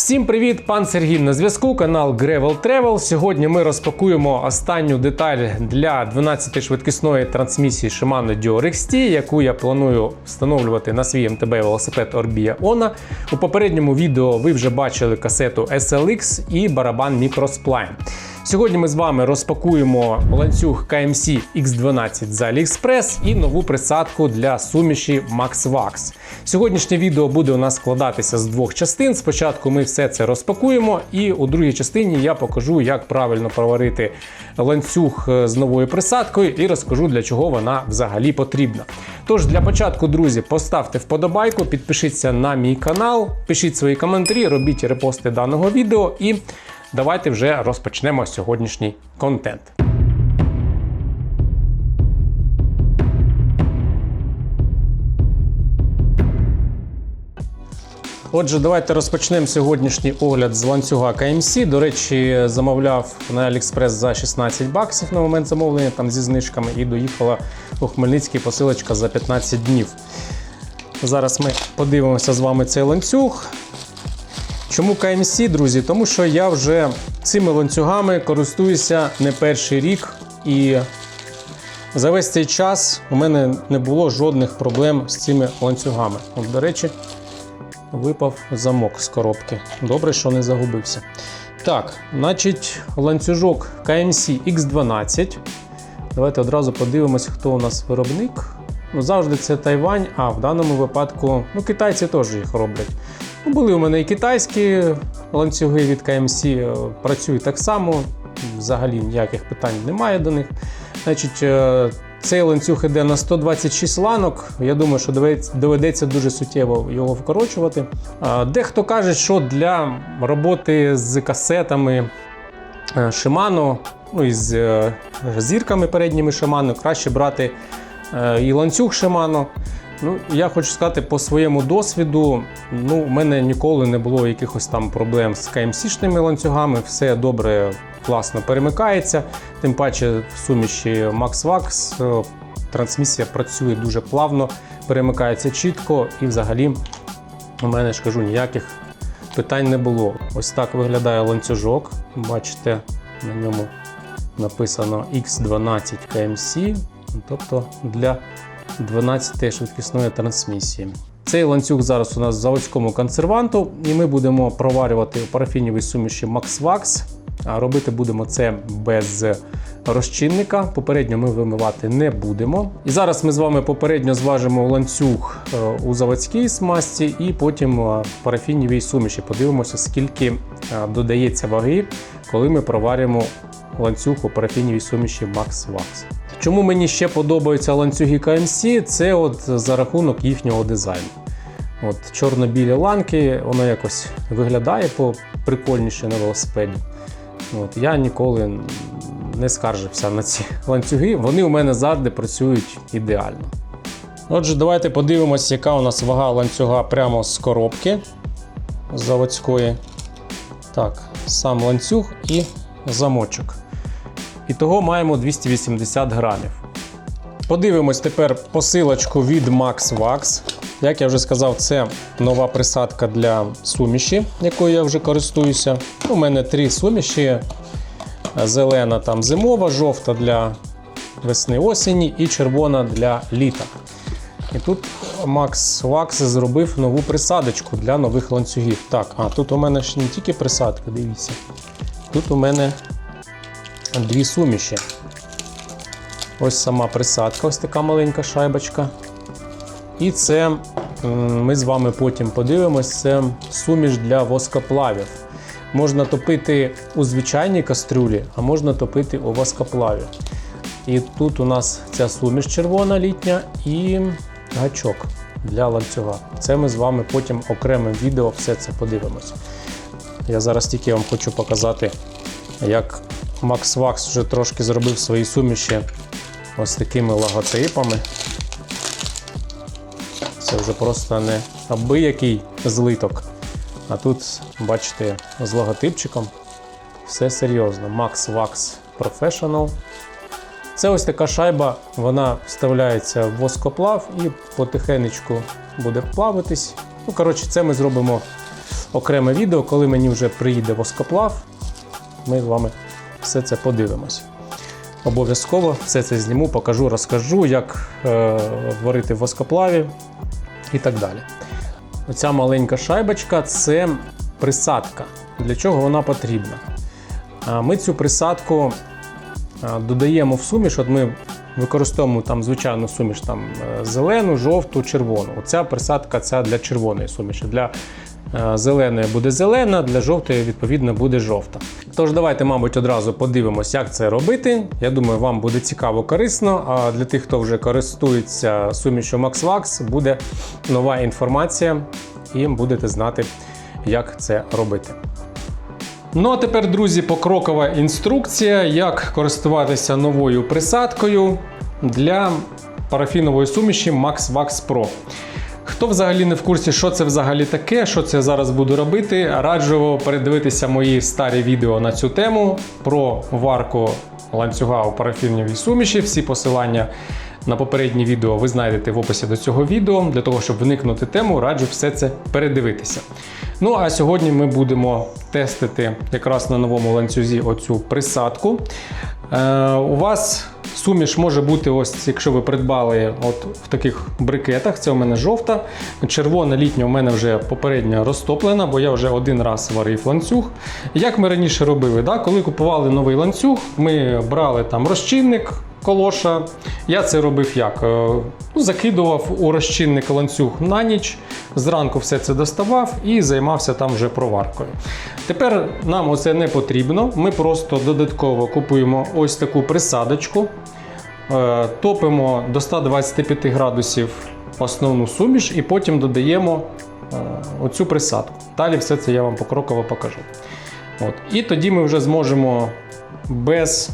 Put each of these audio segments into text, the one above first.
Всім привіт, пан Сергій на зв'язку, канал Gravel Travel. Сьогодні ми розпакуємо останню деталь для 12-швидкісної трансмісії Shimano Dior XT, яку я планую встановлювати на свій МТБ велосипед Orbia Ona. У попередньому відео ви вже бачили касету SLX і барабан Microspline. Сьогодні ми з вами розпакуємо ланцюг KMC X12 з AliExpress і нову присадку для суміші MaxVax. Сьогоднішнє відео буде у нас складатися з двох частин. Спочатку ми все це розпакуємо, і у другій частині я покажу, як правильно проварити ланцюг е, з новою присадкою і розкажу, для чого вона взагалі потрібна. Тож для початку, друзі, поставте вподобайку, підпишіться на мій канал, пишіть свої коментарі, робіть репости даного відео і давайте вже розпочнемо сьогоднішній контент. Отже, давайте розпочнемо сьогоднішній огляд з ланцюга KMC. До речі, замовляв на AliExpress за 16 баксів на момент замовлення там зі знижками і доїхала у Хмельницький посилочка за 15 днів. Зараз ми подивимося з вами цей ланцюг. Чому KMC, друзі? Тому що я вже цими ланцюгами користуюся не перший рік, і за весь цей час у мене не було жодних проблем з цими ланцюгами. От, до речі, випав замок з коробки. Добре, що не загубився. Так, значить, ланцюжок KMC X12. Давайте одразу подивимось, хто у нас виробник. Ну, завжди це Тайвань, а в даному випадку ну, китайці теж їх роблять. Ну, були у мене і китайські ланцюги від KMC, е, працюють так само, взагалі ніяких питань немає до них. Значить, е, цей ланцюг іде на 126 ланок. Я думаю, що доведеться- дуже суттєво його вкорочувати. Дехто каже, що для роботи з касетами е, Shimano, ну і з зірками передніми Shimano, краще брати і ланцюг Shimano. Ну, я хочу сказати по своєму досвіду, ну, у мене ніколи не було якихось там проблем з KMC-шними ланцюгами, все добре, класно перемикається. Тим паче в суміші MaxVax е, трансмісія працює дуже плавно, перемикається чітко і взагалі у мене ж кажу ніяких питань не було. Ось так виглядає ланцюжок. Бачите, на ньому написано X12 KMC, тобто для 12 швидкісної трансмісії. Цей ланцюг зараз у нас в заводському консерванту, і ми будемо проварювати у парафінівій суміші MaxVax. Робити будемо це без розчинника. Попередньо ми вимивати не будемо. І зараз ми з вами попередньо зважимо ланцюг е, у заводській смазці, і потім е, в парафінівій суміші. Подивимося, скільки е, додається ваги, коли ми проварюємо ланцюг у парафінівій суміші MaxVax. Чому мені ще подобаються ланцюги KMC? Це от за рахунок їхнього дизайну. От Чорно-білі ланки, воно якось виглядає по прикольніше на велосипеді. От, я ніколи не скаржився на ці ланцюги. Вони у мене завжди працюють ідеально. Отже, давайте подивимося, яка у нас вага ланцюга прямо з коробки заводської. Так, сам ланцюг і замочок. І того маємо 280 грамів. Подивимось тепер посилочку від MaxVax. Як я вже сказав, це нова присадка для суміші, якою я вже користуюся. У мене три суміші: зелена там зимова, жовта для весни осені і червона для літа. І тут MaxVax зробив нову присадочку для нових ланцюгів. Так, а тут у мене ж не тільки присадка, дивіться. Тут у мене дві суміші. Ось сама присадка, ось така маленька шайбочка. І це ми з вами потім подивимось, це суміш для воскоплавів. Можна топити у звичайній кастрюлі, а можна топити у воскоплаві. І тут у нас ця суміш червона літня і гачок для ланцюга. Це ми з вами потім окремим відео все це подивимось. Я зараз тільки вам хочу показати, як MaxVax вже трошки зробив свої суміші ось такими логотипами. Це вже просто не абиякий злиток. А тут, бачите, з логотипчиком все серйозно. MaxVax Professional. Це ось така шайба, вона вставляється в воскоплав і потихенечку буде плавитись. Ну, коротше, це ми зробимо окреме відео, коли мені вже приїде воскоплав. Ми з вами все це подивимося. Обов'язково все це зніму, покажу, розкажу, як е, варити в воскоплаві і так далі. Оця маленька шайбочка це присадка. Для чого вона потрібна? Ми цю присадку додаємо в суміш. От ми використовуємо там звичайну суміш там, е, зелену, жовту, червону. Оця присадка ця для червоної суміші. Для е, зеленої буде зелена, для жовтої, відповідно, буде жовта. Тож давайте, мабуть, одразу подивимось, як це робити. Я думаю, вам буде цікаво, корисно. А для тих, хто вже користується сумішю MaxVax, буде нова інформація, і будете знати, як це робити. Ну а тепер, друзі, покрокова інструкція, як користуватися новою присадкою для парафінової суміші MaxVax Pro. Хто взагалі не в курсі, що це взагалі таке, що це зараз буду робити, раджу передивитися мої старі відео на цю тему про варку ланцюга у парафіновій суміші. Всі посилання на попередні відео ви знайдете в описі до цього відео. Для того, щоб вникнути тему, раджу все це передивитися. Ну а сьогодні ми будемо тестити якраз на новому ланцюзі оцю присадку. Е, у вас суміш може бути, ось, якщо ви придбали от в таких брикетах, це у мене жовта. Червона літня у мене вже попередньо розтоплена, бо я вже один раз варив ланцюг. Як ми раніше робили, да? коли купували новий ланцюг, ми брали там розчинник. Колоша. Я це робив як? Е, Ну, закидував у розчинник ланцюг на ніч, зранку все це доставав і займався там вже проваркою. Тепер нам оце не потрібно. Ми просто додатково купуємо ось таку присадочку, е, топимо до 125 градусів основну суміш і потім додаємо е, оцю присадку. Далі все це я вам покроково покажу. От. І тоді ми вже зможемо без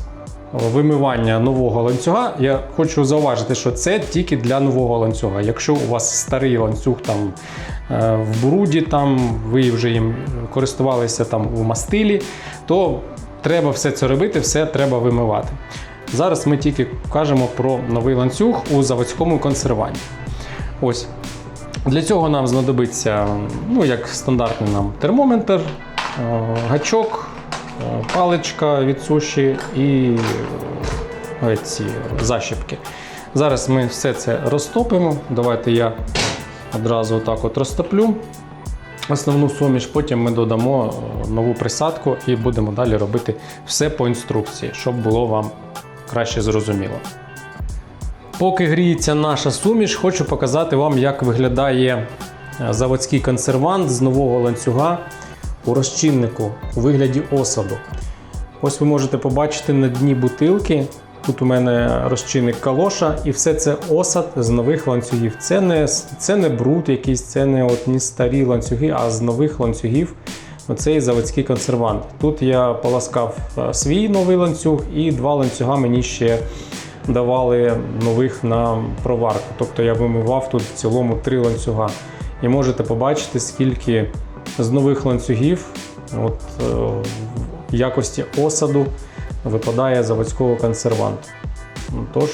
вимивання нового ланцюга. Я хочу зауважити, що це тільки для нового ланцюга. Якщо у вас старий ланцюг там е, в бруді, там ви вже їм користувалися там у мастилі, то треба все це робити, все треба вимивати. Зараз ми тільки кажемо про новий ланцюг у заводському консерванті. Ось. Для цього нам знадобиться, ну, як стандартний нам термометр, е, гачок, паличка від суші і е, ці защіпки. Зараз ми все це розтопимо. Давайте я одразу отак от розтоплю основну суміш, потім ми додамо е, нову присадку і будемо далі робити все по інструкції, щоб було вам краще зрозуміло. Поки гріється наша суміш, хочу показати вам, як виглядає е, заводський консервант з нового ланцюга у розчиннику у вигляді осаду. Ось ви можете побачити на дні бутилки. Тут у мене розчинник калоша, і все це осад з нових ланцюгів. Це не, це не бруд якийсь, це не от ні старі ланцюги, а з нових ланцюгів. Оцей заводський консервант. Тут я поласкав е, свій новий ланцюг, і два ланцюга мені ще давали нових на проварку. Тобто я вимивав тут в цілому три ланцюга. І можете побачити, скільки з нових ланцюгів от, е, в якості осаду випадає заводського консерванту. Ну, Тож,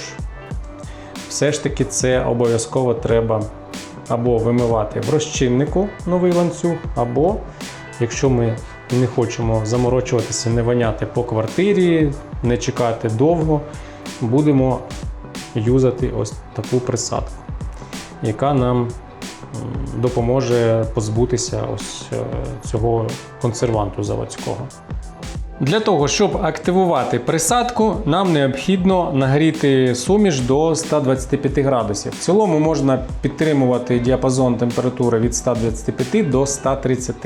все ж таки, це обов'язково треба або вимивати в розчиннику новий ланцюг, або якщо ми не хочемо заморочуватися, не воняти по квартирі, не чекати довго, будемо юзати ось таку присадку, яка нам допоможе позбутися ось е, цього консерванту заводського. Для того, щоб активувати присадку, нам необхідно нагріти суміш до 125 градусів. В цілому можна підтримувати діапазон температури від 125 до 130.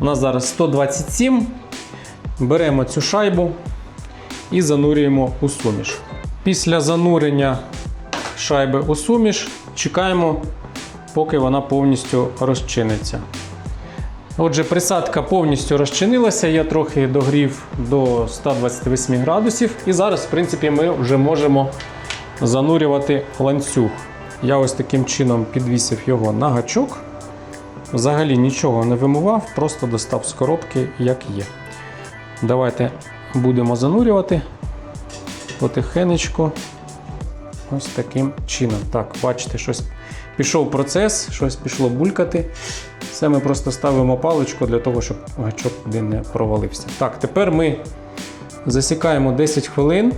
У нас зараз 127. Беремо цю шайбу і занурюємо у суміш. Після занурення шайби у суміш чекаємо, поки вона повністю розчиниться. Отже, присадка повністю розчинилася, я трохи догрів до 128 градусів. І зараз, в принципі, ми вже можемо занурювати ланцюг. Я ось таким чином підвісив його на гачок. Взагалі нічого не вимивав, просто достав з коробки, як є. Давайте будемо занурювати потихенечку. Ось таким чином. Так, бачите, щось пішов процес, щось пішло булькати. Все ми просто ставимо паличку для того, щоб гачок туди не провалився. Так, тепер ми засікаємо 10 хвилин,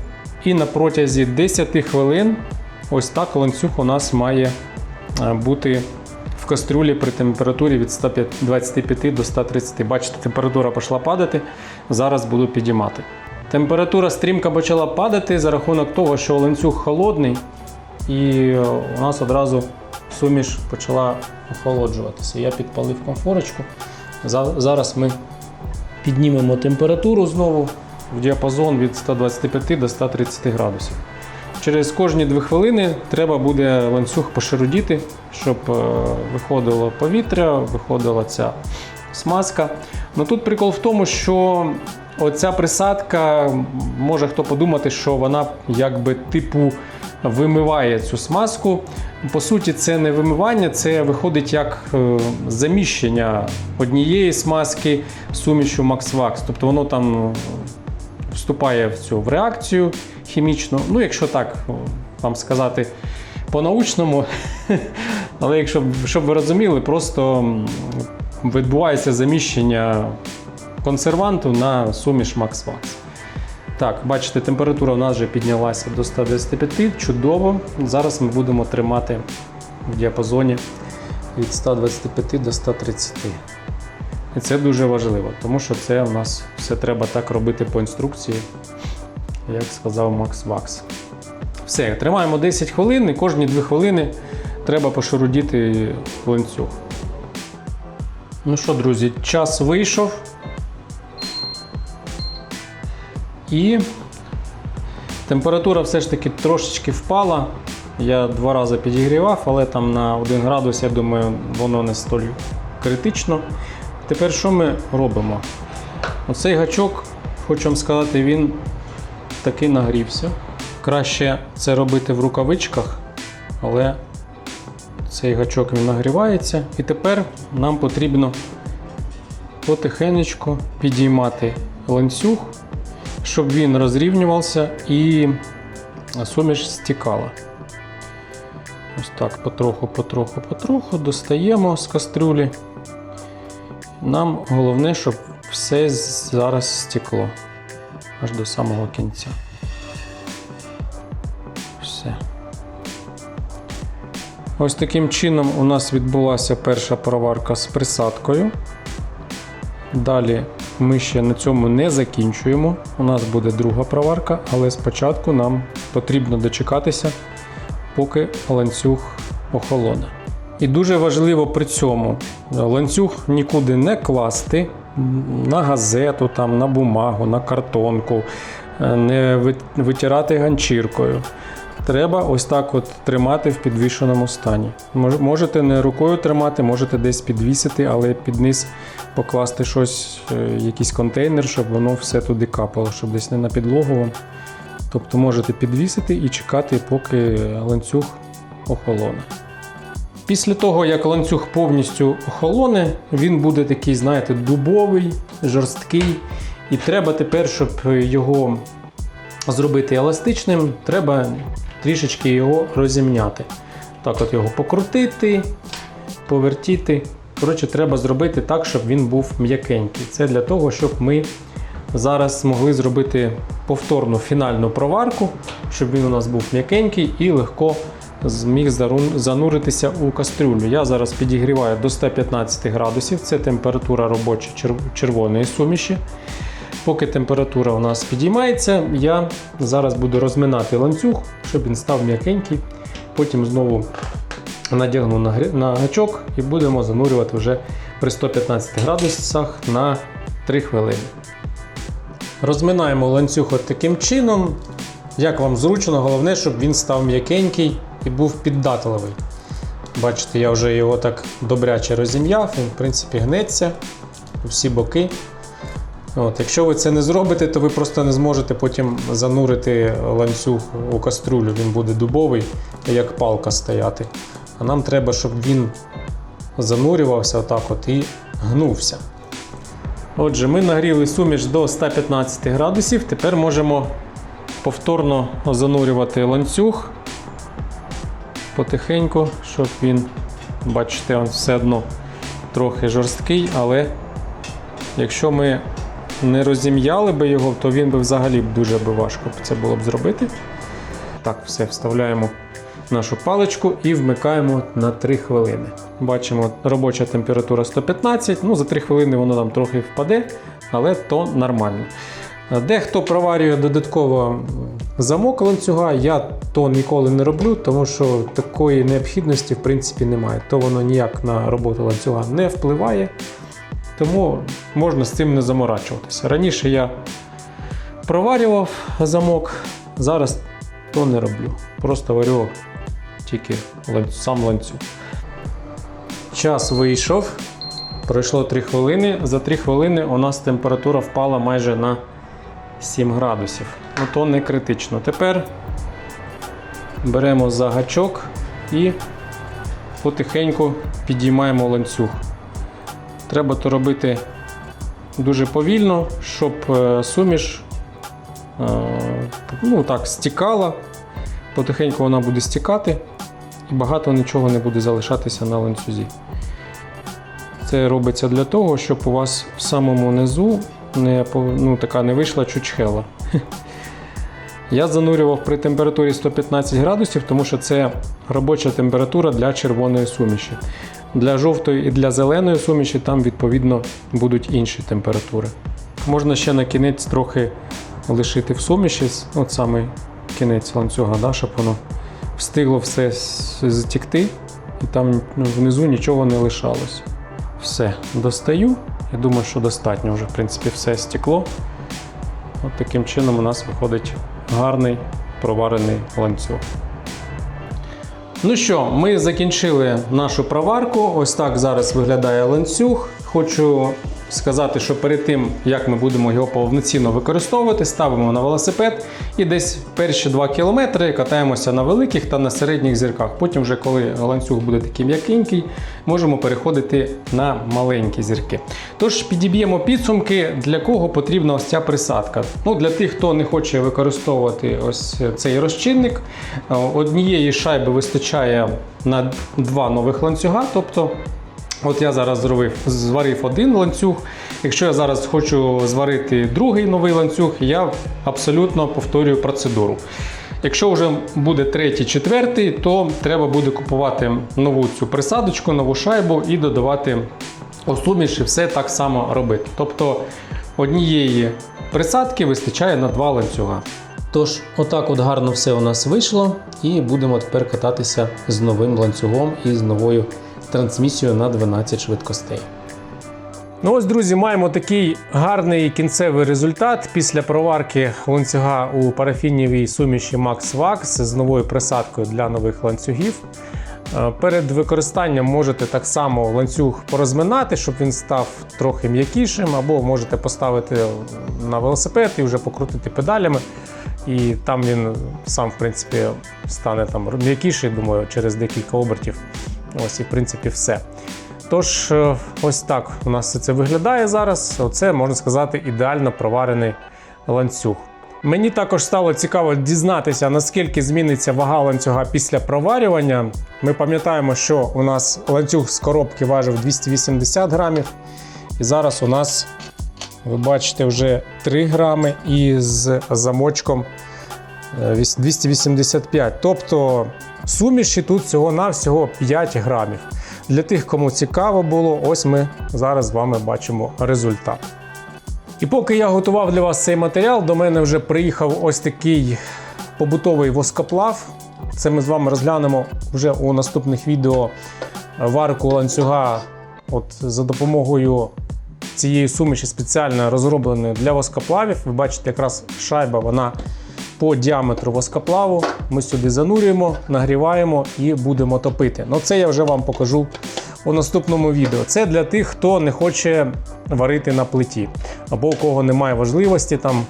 і на протязі 10 хвилин ось так ланцюг у нас має е, бути в кастрюлі при температурі від 125 до 130. Бачите, температура пішла падати. Зараз буду підіймати. Температура стрімко почала падати за рахунок того, що ланцюг холодний, і е, у нас одразу суміш почала охолоджуватися. Я підпалив комфорочку. Зараз ми піднімемо температуру знову в діапазон від 125 до 130 градусів. Через кожні 2 хвилини треба буде ланцюг пошарудіти, щоб е, виходило повітря, виходила ця смазка. Ну тут прикол в тому, що оця присадка, може хто подумати, що вона якби типу вимиває цю смазку. По суті, це не вимивання, це виходить як е, заміщення однієї смазки сумішю MaxVax. Тобто воно там вступає в цю в реакцію хімічну. Ну, якщо так вам сказати по-научному, але якщо щоб ви розуміли, просто відбувається заміщення консерванту на суміш MaxVax. Так, бачите, температура у нас вже піднялася до 125, чудово. Зараз ми будемо тримати в діапазоні від 125 до 130. І це дуже важливо, тому що це у нас все треба так робити по інструкції, як сказав Макс Вакс. Все, тримаємо 10 хвилин і кожні 2 хвилини треба пошарудіти ланцюг. Ну що, друзі, час вийшов. І температура все ж таки трошечки впала. Я два рази підігрівав, але там на 1 градус, я думаю, воно не столь критично. Тепер що ми робимо? Оцей гачок, хочу вам сказати, він таки нагрівся. Краще це робити в рукавичках, але цей гачок він нагрівається. І тепер нам потрібно потихенечку підіймати ланцюг, щоб він розрівнювався і суміш стікала. Ось так, потроху, потроху, потроху достаємо з кастрюлі. Нам головне, щоб все зараз стекло аж до самого кінця. Все. Ось таким чином у нас відбулася перша проварка з присадкою. Далі ми ще на цьому не закінчуємо. У нас буде друга проварка, але спочатку нам потрібно дочекатися, поки ланцюг охолоне. І дуже важливо при цьому ланцюг нікуди не класти на газету, там, на бумагу, на картонку, е, не витирати ганчіркою. Треба ось так от тримати в підвішеному стані. Можете не рукою тримати, можете десь підвісити, але під низ покласти щось, е, якийсь контейнер, щоб воно все туди капало, щоб десь не на підлогу. Тобто можете підвісити і чекати, поки ланцюг охолоне. Після того, як ланцюг повністю охолоне, він буде такий, знаєте, дубовий, жорсткий. І треба тепер, щоб його зробити еластичним, треба трішечки його розімняти. Так, от його покрутити, повертіти. Коротше, треба зробити так, щоб він був м'якенький. Це для того, щоб ми зараз змогли зробити повторну фінальну проварку, щоб він у нас був м'якенький і легко зміг зануритися у кастрюлю. Я зараз підігріваю до 115 градусів, це температура робоча червоної суміші. Поки температура у нас підіймається, я зараз буду розминати ланцюг, щоб він став м'якенький. Потім знову надягну на гачок і будемо занурювати вже при 115 градусах на 3 хвилини. Розминаємо ланцюг от таким чином. Як вам зручно, головне, щоб він став м'якенький і був піддатливий. Бачите, я вже його так добряче розім'яв, він, в принципі, гнеться у всі боки. От, якщо ви це не зробите, то ви просто не зможете потім занурити ланцюг у каструлю. Він буде дубовий, як палка стояти. А нам треба, щоб він занурювався отак от і гнувся. Отже, ми нагріли суміш до 115 градусів. Тепер можемо повторно занурювати ланцюг потихеньку, щоб він, бачите, він все одно трохи жорсткий, але якщо ми не розім'яли би його, то він би взагалі дуже би важко це було б зробити. Так, все, вставляємо нашу паличку і вмикаємо на 3 хвилини. Бачимо, робоча температура 115, ну за 3 хвилини воно там трохи впаде, але то нормально. Дехто проварює додатково замок ланцюга, я то ніколи не роблю, тому що такої необхідності в принципі немає. То воно ніяк на роботу ланцюга не впливає, тому можна з цим не заморачуватися. Раніше я проварював замок, зараз то не роблю. Просто варю тільки сам ланцюг. Час вийшов. Пройшло 3 хвилини. За 3 хвилини у нас температура впала майже на 7 градусів. Ну то не критично. Тепер беремо за гачок і потихеньку підіймаємо ланцюг. Треба то робити дуже повільно, щоб е, суміш е, ну, так, стікала. Потихеньку вона буде стікати і багато нічого не буде залишатися на ланцюзі. Це робиться для того, щоб у вас в самому низу не, ну, така не вийшла чучхела. Я занурював при температурі 115 градусів, тому що це робоча температура для червоної суміші. Для жовтої і для зеленої суміші там відповідно будуть інші температури. Можна ще на кінець трохи лишити в суміші, от саме кінець ланцюга, да, щоб воно встигло все затікти, і там ну, внизу нічого не лишалось. Все, достаю. Я думаю, що достатньо вже, в принципі, все стекло. От таким чином у нас виходить гарний проварений ланцюг. Ну що, ми закінчили нашу проварку. Ось так зараз виглядає ланцюг. Хочу сказати, що перед тим, як ми будемо його повноцінно використовувати, ставимо на велосипед і десь перші 2 кілометри катаємося на великих та на середніх зірках. Потім, вже коли ланцюг буде такий м'якенький, можемо переходити на маленькі зірки. Тож підіб'ємо підсумки, для кого потрібна ось ця присадка. Ну, для тих, хто не хоче використовувати ось цей розчинник, е, однієї шайби вистачає на два нових ланцюга. тобто От я зараз зробив, зварив один ланцюг. Якщо я зараз хочу зварити другий новий ланцюг, я абсолютно повторюю процедуру. Якщо вже буде третій, четвертий, то треба буде купувати нову цю присадочку, нову шайбу і додавати у суміш і все так само робити. Тобто однієї присадки вистачає на два ланцюга. Тож, отак от гарно все у нас вийшло, і будемо тепер кататися з новим ланцюгом і з новою трансмісією на 12 швидкостей. Ну ось, друзі, маємо такий гарний кінцевий результат після проварки ланцюга у парафінівій суміші Max Wax з новою присадкою для нових ланцюгів. Е, Перед використанням можете так само ланцюг порозминати, щоб він став трохи м'якішим, або можете поставити на велосипед і вже покрутити педалями. І там він сам, в принципі, стане там м'якіший, думаю, через декілька обертів. Ось і в принципі все. Тож, е, ось так у нас це виглядає зараз. Оце можна сказати ідеально проварений ланцюг. Мені також стало цікаво дізнатися, наскільки зміниться вага ланцюга після проварювання. Ми пам'ятаємо, що у нас ланцюг з коробки важив 280 грамів. І зараз у нас, ви бачите, вже 3 грами і з замочком 285. Тобто суміші тут всього-навсього 5 грамів. Для тих, кому цікаво було, ось ми зараз з вами бачимо результат. І поки я готував для вас цей матеріал, до мене вже приїхав ось такий побутовий воскоплав. Це ми з вами розглянемо вже у наступних відео варку ланцюга от за допомогою цієї суміші спеціально розробленої для воскоплавів. Ви бачите, якраз шайба вона по діаметру воскоплаву. Ми сюди занурюємо, нагріваємо і будемо топити. Ну це я вже вам покажу у наступному відео. Це для тих, хто не хоче варити на плиті, або у кого немає важливості там.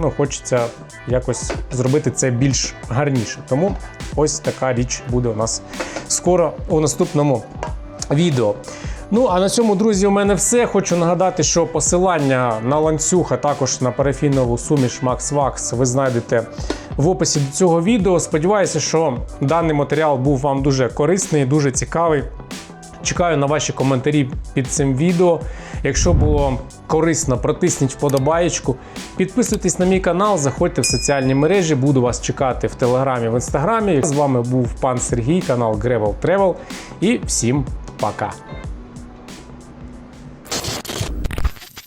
Ну, хочеться якось зробити це більш гарніше. Тому ось така річ буде у нас скоро у наступному відео. Ну а на цьому, друзі, у мене все. Хочу нагадати, що посилання на ланцюг, а також на парафінову суміш Max Wax ви знайдете в описі до цього відео. Сподіваюся, що даний матеріал був вам дуже корисний, дуже цікавий. Чекаю на ваші коментарі під цим відео. Якщо було корисно, протисніть вподобаєчку. Підписуйтесь на мій канал, заходьте в соціальні мережі. Буду вас чекати в телеграмі, в інстаграмі. З вами був пан Сергій, канал Gravel Travel. І всім para cá.